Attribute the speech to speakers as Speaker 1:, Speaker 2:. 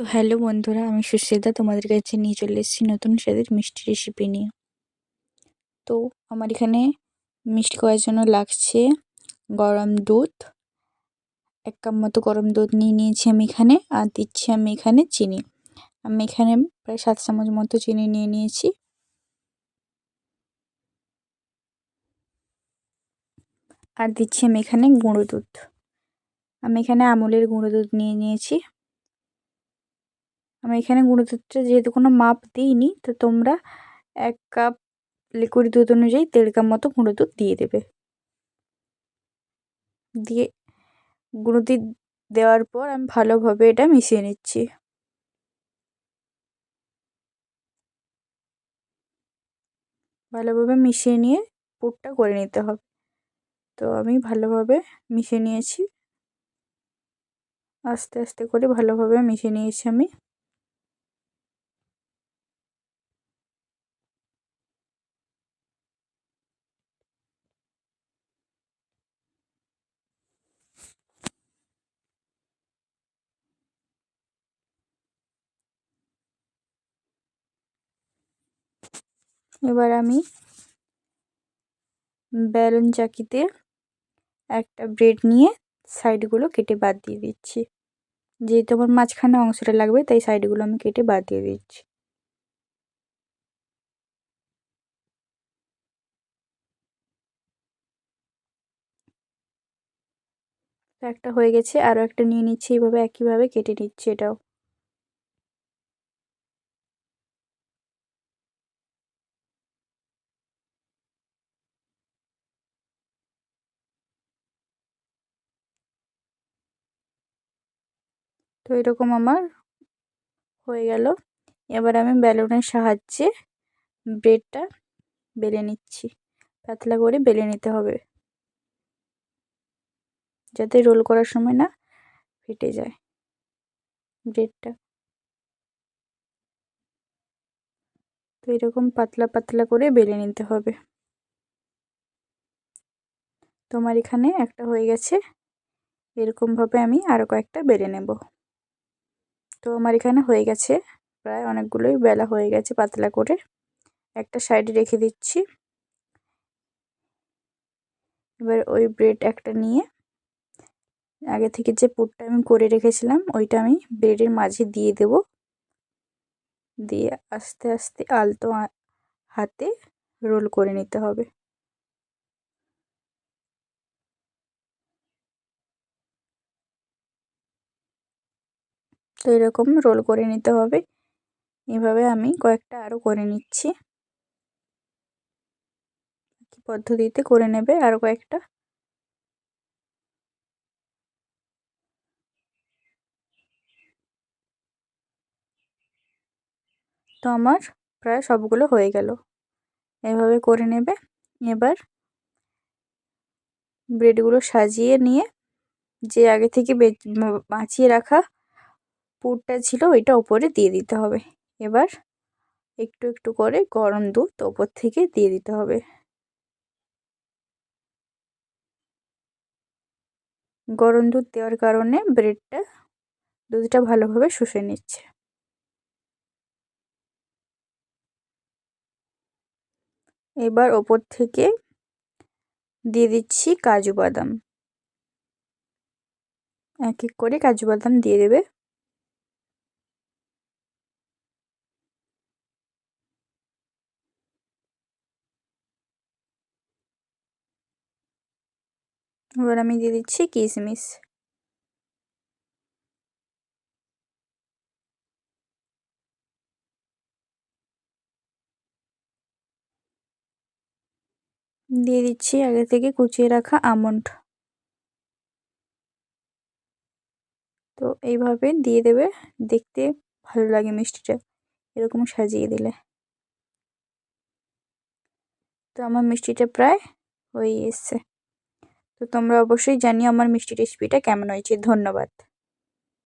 Speaker 1: তো হ্যালো বন্ধুরা, আমি সুশ্রিতা তোমাদের কাছে নিয়ে চলে এসেছি নতুন স্বাদের মিষ্টি রেসিপি নিয়ে। তো আমার এখানে মিষ্টি করার জন্য লাগছে গরম দুধ। এক কাপ মতো গরম দুধ নিয়ে নিয়েছি আমি এখানে আর দিচ্ছি আমি এখানে চিনি। আমি এখানে প্রায় সাত চামচ মতো চিনি নিয়ে নিয়েছি। আর দিচ্ছি আমি এখানে গুঁড়ো দুধ। আমি এখানে আমুলের গুঁড়ো দুধ নিয়ে নিয়েছি। আমি এখানে গুঁড়ো দুধটা যেহেতু কোনো মাপ দিইনি, তো তোমরা এক কাপ লিকুইড দুধ অনুযায়ী দেড় কাপ মতো গুঁড়ো দুধ দিয়ে দেবে। দিয়ে গুঁড়ো দুধ দেওয়ার পর আমি ভালোভাবে এটা মিশিয়ে নিচ্ছি। ভালোভাবে মিশিয়ে নিয়ে পুরটা করে নিতে হবে। তো আমি ভালোভাবে মিশিয়ে নিয়েছি। আস্তে আস্তে করে ভালোভাবে মিশিয়ে নিয়েছি আমি। এবার আমি ব্যালন চাকিতে একটা ব্রেড নিয়ে সাইডগুলো কেটে বাদ দিয়ে দিচ্ছি। যেহেতু আমার মাঝখানে অংশটা লাগবে, তাই সাইডগুলো আমি কেটে বাদ দিয়ে দিচ্ছি। একটা হয়ে গেছে আরও একটা নিয়ে নিচ্ছি এইভাবে একইভাবে কেটে নিচ্ছি এটাও। তো এরকম আমার হয়ে গেল। এবার আমি ব্যালুনের সাহায্যে ব্রেডটা বেলে নিচ্ছি। পাতলা করে বেলে নিতে হবে। যাতে রোল করার সময় না ফেটে যায় ব্রেডটা। তো এরকম পাতলা পাতলা করে বেলে নিতে হবে। তোমার এখানে একটা হয়ে গেছে। এরকমভাবে আমি আরও কয়েকটা বেলে নেব। তো আমার এখানে হয়ে গেছে। প্রায় অনেকগুলোই বেলা হয়ে গেছে পাতলা করে। একটা সাইডে রেখে দিচ্ছি। এবার ওই ব্রেড একটা নিয়ে আগে থেকে যে পুরটা আমি করে রেখেছিলাম, ওইটা আমি ব্রেডের মাঝে দিয়ে দেব। দিয়ে আস্তে আস্তে আলতো হাতে রোল করে নিতে হবে। তো এরকম রোল করে নিতে হবে। এভাবে আমি কয়েকটা আরও করে নিচ্ছি। পদ্ধতিতে করে নেবে আরও কয়েকটা। তো আমার প্রায় সবগুলো হয়ে গেল। এভাবে করে নেবে। এবার ব্রেডগুলো সাজিয়ে নিয়ে যে আগে থেকে বাঁচিয়ে রাখা পুরটা ছিল ওইটা ওপরে দিয়ে দিতে হবে। এবার একটু একটু করে গরম দুধ ওপর থেকে দিয়ে দিতে হবে। গরম দুধ দেওয়ার কারণে ব্রেডটা দুধটা ভালোভাবে শুষে নিচ্ছে। এবার ওপর থেকে দিয়ে দিচ্ছি কাজু বাদাম। এক এক করে কাজু বাদাম দিয়ে দেবে। এবার আমি দিয়ে দিচ্ছি কিশমিশ দিয়ে দিচ্ছি আগে থেকে কুচিয়ে রাখা আমন্ড। তো এইভাবে দিয়ে দেবে, দেখতে ভালো লাগে মিষ্টিটা, এরকম সাজিয়ে দিলে। তো আমার মিষ্টিটা প্রায় হয়ে এসছে। তো তোমরা অবশ্যই জানিও আমার মিষ্টি রেসিপিটা কেমন হয়েছে। ধন্যবাদ।